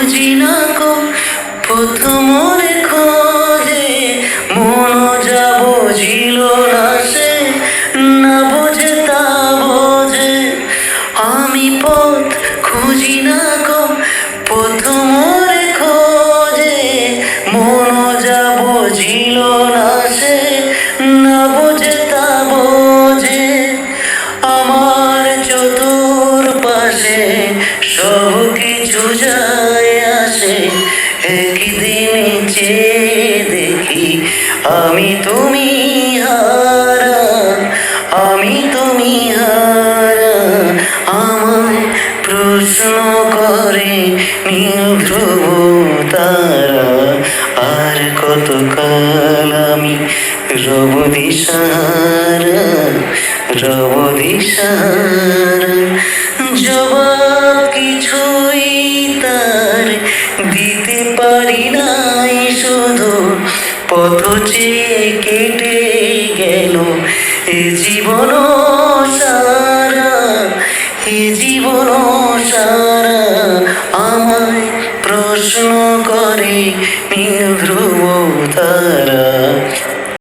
খুঁজি না কো প্রথমরে খোঁজে মন যাব ছিল না সে, না বোঝে তা বোঝে। আমি পথ খুঁজি না কো প্রথমরে খোঁজে মন যাব ছিল না সে, না বোঝে তা বোঝে। আমার চতুর পাশে সব কিছু যায়। একদিন চেয়ে দেখি, আমি তুমি হারা আমি তুমি হারা আমায় প্রশ্ন করে নীল তারা, আর কত কাল আমি রব দিশারা রব দিশারা। জবাব দিতে পারি নাই শুধু, পথ চেয়ে কেটে গেল। এ জীবন সারা, এ জীবন সারা আমায় প্রশ্ন করে নীল ধ্রুবতা।